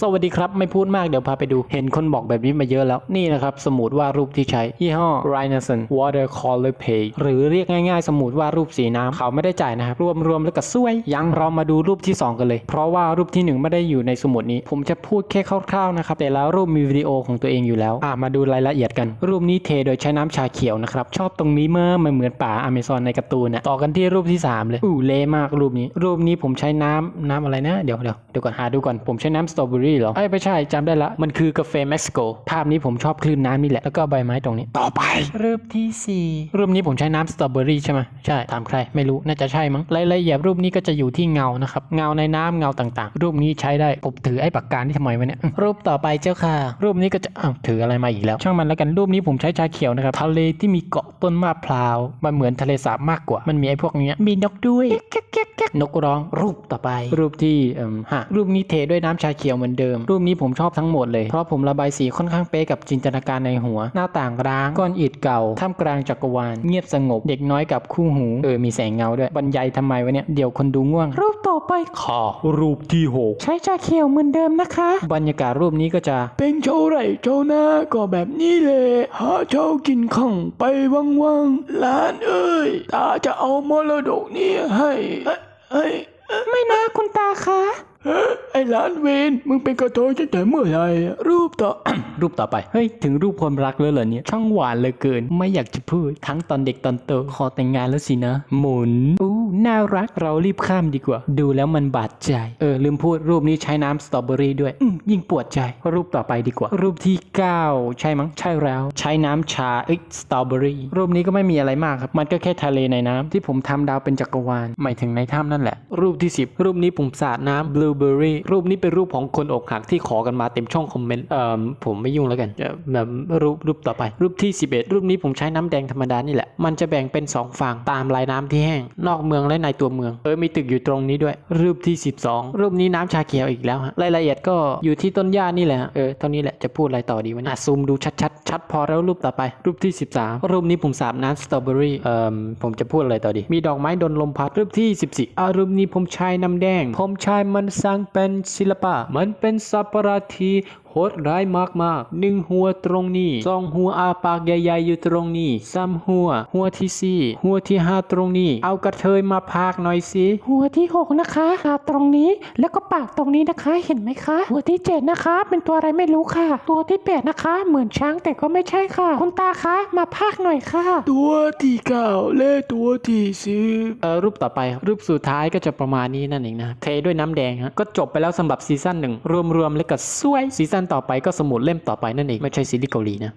สวัสดีครับไม่พูดมากเดี๋ยวพาไปดูเห็นคนบอกแบบนี้มาเยอะแล้วนี่นะครับ สมุดวาดรูปที่ใช้ยี่ห้อ Renaissance Watercolor Paint หรือเรียกง่ายๆ สมุดวาดรูปสีน้ำเขาไม่ได้จ่ายนะครับ รวมๆแล้วก็สวย ยังเรามาดูรูปที่ 2 กันเลย เพราะว่ารูปทีหนึ่1 ไม่ได้อยู่ในสมุดนี้ ผมจะพูดแค่คร่าวๆนะครับ แต่แล้วรูปมีวิดีโอของตัวเองอยู่แล้วอะมาดูรายละเอียดกัน รูปนี้เทโดยใช้น้ำชาเขียวนะครับชอบตรงนี้เมื่อมันเหมือนป่าอเมซอนในการ์ตูนนะต่อกันที่รูปที่สามเลยอู้เละมากรูปนี้ รูปนี้ผมใช้น้ำน้ำอะไรนะ เดี๋ยวเดี๋ยวเดี๋ยวก่อนหาดูก่อนผมใช้น้ำสตรอเบอรี่เหรอเอ้ยไม่ใช่จำได้ละ มันคือกาแฟเม็กซิโก ภาพนี้ผมชอบคลื่นน้ำนี่แหละ แล้วก็ใบไม้ตรงนี้ ต่อไป รูปที่ 4 รูปนี้ผมใช้น้ำสตรอเบอรี่ใช่ไหมใช่ ถามใคร ไม่รู้ น่าจะใช่มั้ง รายละเอียดรูปนี้ก็จะอยู่ที่เงานะครับ เงาในน้ำเงาต่างๆ รูปนี้ใช้ได้ ผมถือไอ้ปากกานี่ทำไมวะเนี่ย รูปต่อไปเจ้าค่ะ รูปนี้ก็จะอ้าวถืออะไรมาอีกแล้ว ช่างมันแล้วกัน รูปนี้ผมใช้ชาเขียวนะครับ ทะเลที่มีเกาะต้นมะพร้าว มันเหมือนทะเลสาบมากกว่า มันมีไอ้พวกเนี้ยมีนกด้วย นกร้อง รูปต่อไป รูปที่เอ่มฮะรูปนี้เทด้วยน้ำชาเขียวเหมือนเดิม รูปนี้ผมชอบทั้งหมดเลย เพราะผมระบายสีค่อนข้างเป๊ะกับจินตนาการในหัว หน้าต่างร้าง ก้อนอิฐเก่าท่ามกลางจักรวาล เงียบสงบ เด็กน้อยกับคู่หู เออ มีแสงเงาด้วย บรรยายทำไมวะเนี่ย เดี๋ยวคนดูง่วง รูปต่อไปขอรูปที่หกใช้ชาเขียวเหมือนเดิมนะคะ บรรยากาศรูปนี้ก็จะ เป็นเจ้าไร่เจ้านาก็แบบนี้แหละหาเช้ากินข้องไปว่างๆหลานเอ้ยตาจะเอามรดกนี้ให้ เอ้ยเอ้ยไม่นะคุณตาคะเอ้ยไอ้หลานเวนมึงเป็นกระเทยตั้งแต่เมื่อไหร่รูปต่อ รูปต่อไป เฮ้ย ถึงรูปความรักแล้วเหรอเนี่ย ช่างหวานเหลือเกิน ไม่อยากจะพูด ทั้งตอนเด็กตอนโตขอแต่งงานแล้วสินะ หมุน อู้ น่ารัก เรารีบข้ามดีกว่า ดูแล้วมันบาดใจ เออ ลืมพูดรูปนี้ใช้น้ำสตรอเบอรี่ด้วย อืม ยิ่งปวดใจ รูปต่อไปดีกว่า รูปที่ 9 ใช่มั้ง ใช่แล้ว ใช้น้ำชาเอ้ยสตรอเบอรี่รูปนี้ก็ไม่มีอะไรมากครับ มันก็แค่ทะเลในน้ำที่ผมทำดาวเป็นจักรวาลหมายถึงในถ้ำนั่นแหละ รูปที่ 10 รูปนี้ผมสาดน้ำบลูเบอรี่รูปนี้เป็นรูปของคนอกหักที่ขอกันมาเต็มช่องคอมเมนต์เอ่อผมไม่ยุ่งแล้วกันแบบรูปรูปต่อไป รูปที่ 11 รูปนี้ผมใช้น้ำแดงธรรมดานี่แหละมันจะแบ่งเป็น 2 ฝั่งตามลายน้ำที่แห้ง นอกเมืองและในตัวเมืองเออมีตึกอยู่ตรงนี้ด้วย รูปที่ 12 รูปนี้น้ำชาเขียวอีกแล้วฮะรายละเอียดก็อยู่ที่ต้นหญ้านี่แหละเออเท่านี้แหละจะพูดอะไรต่อดีวะเนี่ยอะซูมดูชัดๆชัดพอแล้วรูปต่อไป รูปที่ 13 รูปนี้ผมสาบน้ำสตรอเบอรี่เอ่อผมจะพูดอะไรต่อดี มีดอกไม้ดนลมพัดรูปที่ 14อะรูปนี้ผมชายน้ำแดง ผมชายมันสร้างเป็นศิลปะ มันเป็นสัปราทีโหดร้ายมากๆหนึ่งหัวตรงนี้สองหัวอาปากใหญ่ๆอยู่ตรงนี้สามหัว หัวที่สี่หัวที่ห้าตรงนี้ เอากระเทยมาพากหน่อยสิหัวที่6นะคะตาตรงนี้แล้วก็ปากตรงนี้นะคะเห็นไหมคะ หัวที่7นะคะ เป็นตัวอะไรไม่รู้ค่ะ ตัวที่8นะคะ เหมือนช้างแต่ก็ไม่ใช่ค่ะ คุณตาคะมาพากหน่อยค่ะ ตัวที่เก้าและตัวที่สิบเออรูปต่อไปครับรูปสุดท้ายก็จะประมาณนี้นั่นเองนะเทด้วยน้ำแดงฮะก็จบไปแล้วสำหรับซีซั่นหนึ่งรวมๆแล้วก็สวยซีซั่นต่อไปก็สมุดเล่มต่อไปนั่นเองไม่ใช่ซีรีส์เกาหลีนะ